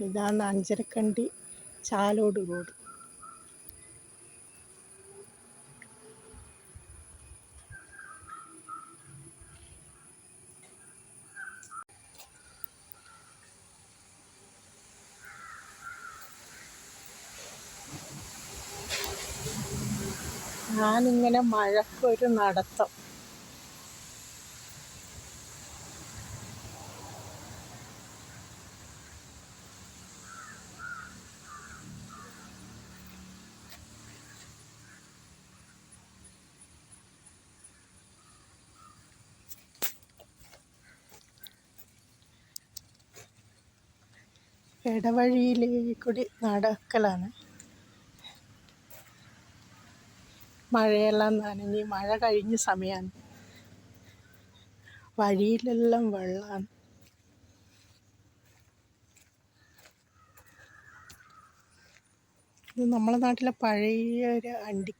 ഇതാണ് അഞ്ചരക്കണ്ടി ചാലോട് റോഡ്. ഞാനിങ്ങനെ മഴക്കൊരു നടത്തം. ഇടവഴിയിലേക്കൂടി നടക്കലാണ്. മഴയെല്ലാം നനഞ്ഞ് മഴ കഴിഞ്ഞ സമയമാണ് വഴിയിലെല്ലാം വെള്ളമാണ് ഇത് നമ്മളെ നാട്ടിലെ പഴയ ഒരു അണ്ടി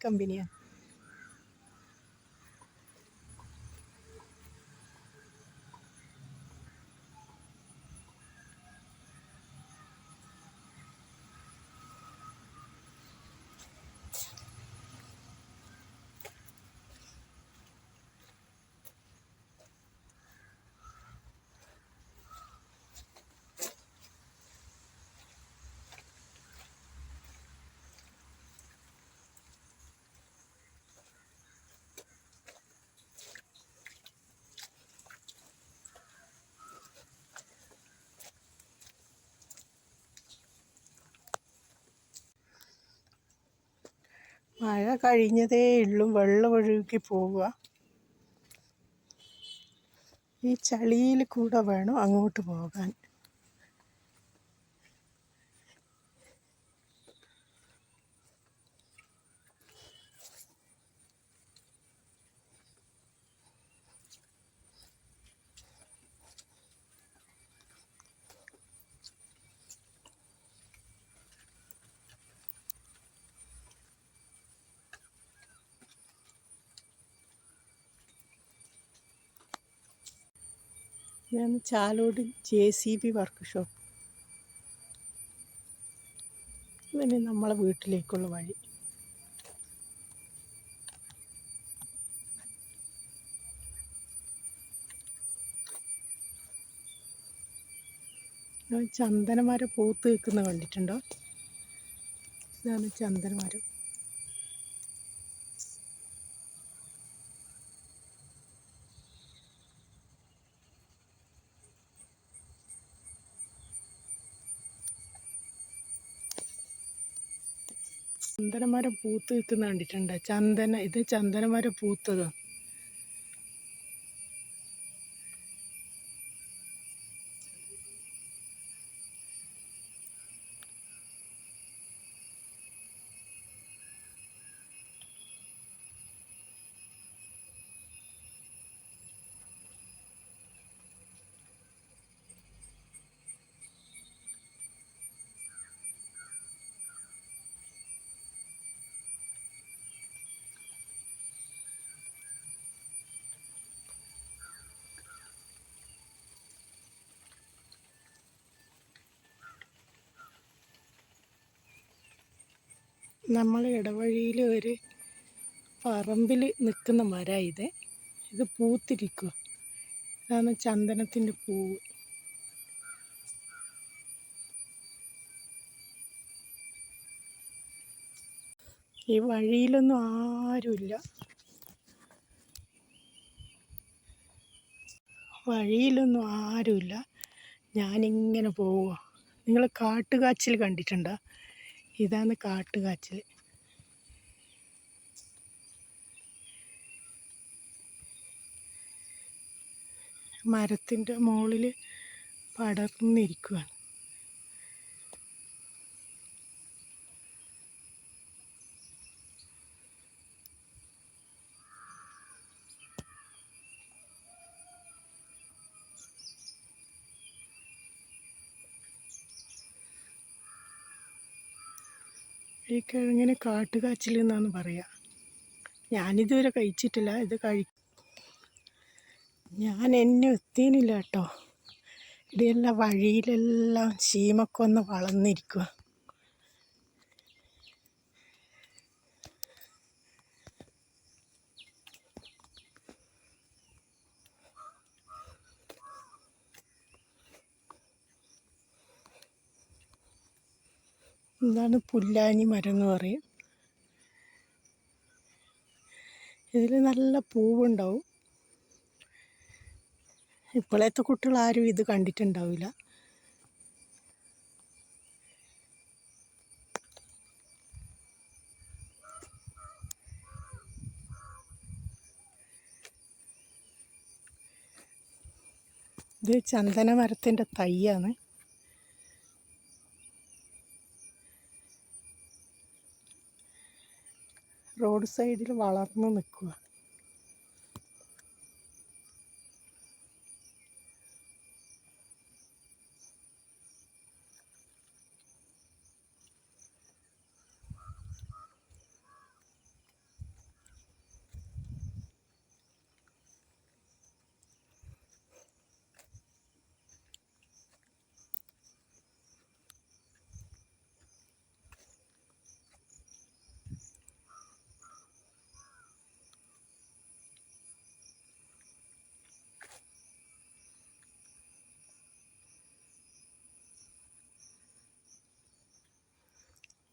മഴ കഴിഞ്ഞതേ ഉള്ളൂ. വെള്ളമൊഴുകി പോവുക. ഈ ചളിയിൽ കൂടെ വേണം അങ്ങോട്ട് പോകാൻ. ഇതാണ് Chalode J C B workshop ഇതന്നെ നമ്മളെ വീട്ടിലേക്കുള്ള വഴി. ചന്ദനമരം പൂത്ത് നിൽക്കുന്ന കണ്ടിട്ടുണ്ടോ? ഇതാണ് ചന്ദനമരം. ചന്ദനമരം പൂത്ത് നിൽക്കുന്ന കണ്ടിട്ടുണ്ട്? ചന്ദന ഇത് ചന്ദനമരം പൂത്തത്? നമ്മൾ ഇടവഴിയിൽ ഒരു പറമ്പിൽ നിൽക്കുന്ന മരമാണ് ഇത്. ഇത് പൂത്തിരിക്കുക ഇതാണ് ചന്ദനത്തിന്റെ പൂവ്. ഈ വഴിയിലൊന്നും ആരുമില്ല. വഴിയിലൊന്നും ആരുമില്ല. ഞാനിങ്ങനെ പോവുക നിങ്ങൾ കാട്ടുകാച്ചിൽ കണ്ടിട്ടുണ്ടോ? ഇതാണ് കാട്ടുകാച്ചിൽ. മരത്തിന്റെ മുകളിൽ പടർന്നിരിക്കുകയാണ് ഈ കിഴങ്ങിന് കാട്ടുകാച്ചിൽ എന്നാണ് പറയുക ഞാനിതുവരെ കഴിച്ചിട്ടില്ല ഇത് കഴി ഞാൻ എന്നെ എത്തിയില്ല കേട്ടോ. ഇവിടെയെല്ലാം വഴിയിലെല്ലാം ശീമക്കൊന്ന് വളർന്നിരിക്കുക ഇതാണ് പുല്ലാനി മരം എന്ന് പറയും. ഇതിൽ നല്ല പൂവുണ്ടാവും. ഇപ്പോഴത്തെ കുട്ടികൾ ആരും ഇത് കണ്ടിട്ടുണ്ടാവില്ല. ഇത് ചന്ദന മരത്തിന്റെ തൈയാണ്. റോഡ് സൈഡിൽ വളർന്ന് നിൽക്കുക.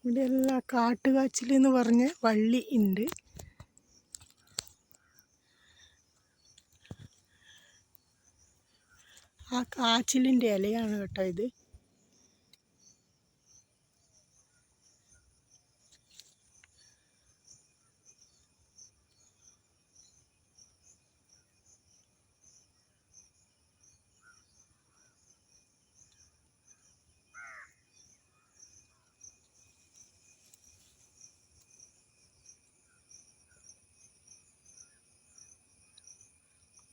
ഇവിടെ എല്ലാ കാട്ടുകാച്ചിൽ എന്ന് പറഞ്ഞ വള്ളി ഉണ്ട് ആ കാച്ചിലിന്റെ ഇലയാണ് കേട്ടോ ഇത്.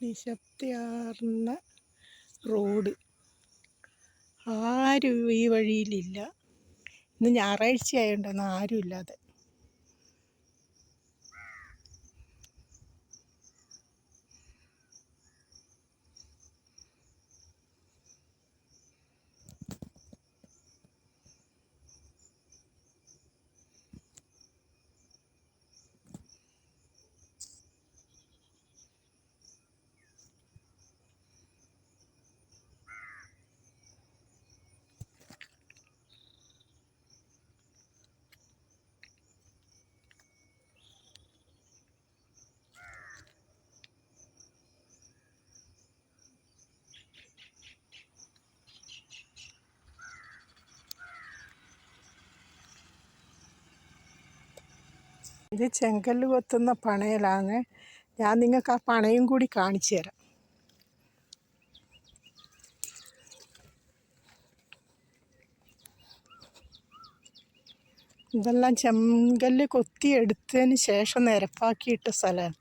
നിശബ്ദയാർന്ന റോഡ്. ആരും ഈ വഴിയിലില്ല. ഇന്ന് ഞായറാഴ്ച ആയതുകൊണ്ടാണ് ആരും ഇല്ലാതെ ഇത് ചെങ്കല്ല് കൊത്തുന്ന പണയലാണ് ഞാൻ നിങ്ങൾക്ക് ആ പണയും കൂടി കാണിച്ചു തരാം. ഇതെല്ലാം ചെങ്കല്ല് കൊത്തിയെടുത്തതിന് ശേഷം നിരപ്പാക്കിയിട്ട സ്ഥലമാണ്.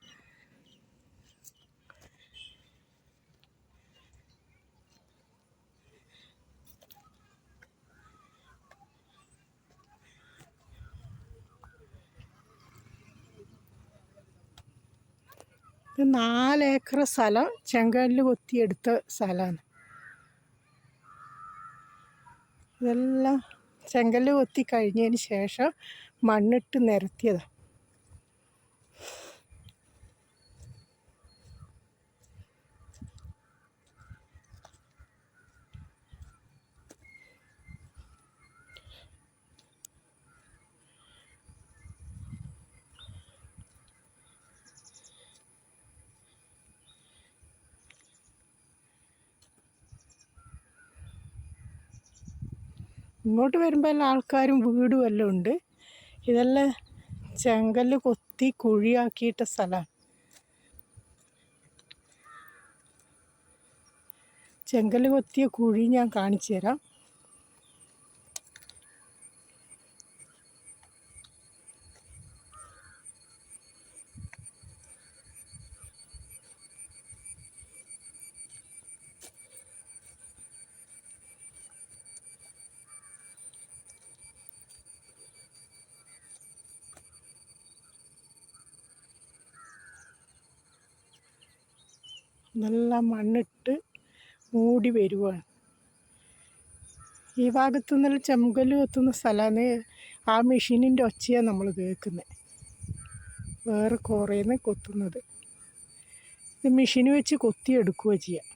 ഇത് നാലേക്കർ സ്ഥലം ചെങ്കല്ല് കൊത്തിയെടുത്ത സ്ഥലമാണ്. ഇതെല്ലാം ചെങ്കല്ല് കൊത്തി കഴിഞ്ഞതിന് ശേഷം മണ്ണിട്ട് നിരത്തിയതാണ് ഇങ്ങോട്ട് വരുമ്പോൾ എല്ലാ ആൾക്കാരും വീടും എല്ലാം ഉണ്ട്. ഇതെല്ലാം ചെങ്കല്ല് കൊത്തി കുഴിയാക്കിയിട്ട സ്ഥലമാണ് ചെങ്കല്ല് കൊത്തിയ കുഴി ഞാൻ കാണിച്ചു തരാം നല്ല മണ്ണിട്ട് മൂടി വരുവാണ്. ഈ ഭാഗത്തു നിന്നുള്ള ചെങ്കല്ല് എത്തുന്ന സ്ഥലമാണ് ആ മെഷീനിന്റെ ഒച്ചയാണ് നമ്മൾ കേൾക്കുന്നത്. വേറെ കുറേന്ന് കൊത്തുന്നത്. ഇത് മെഷീൻ വെച്ച് കൊത്തിയെടുക്കുകയാണ് ചെയ്യുക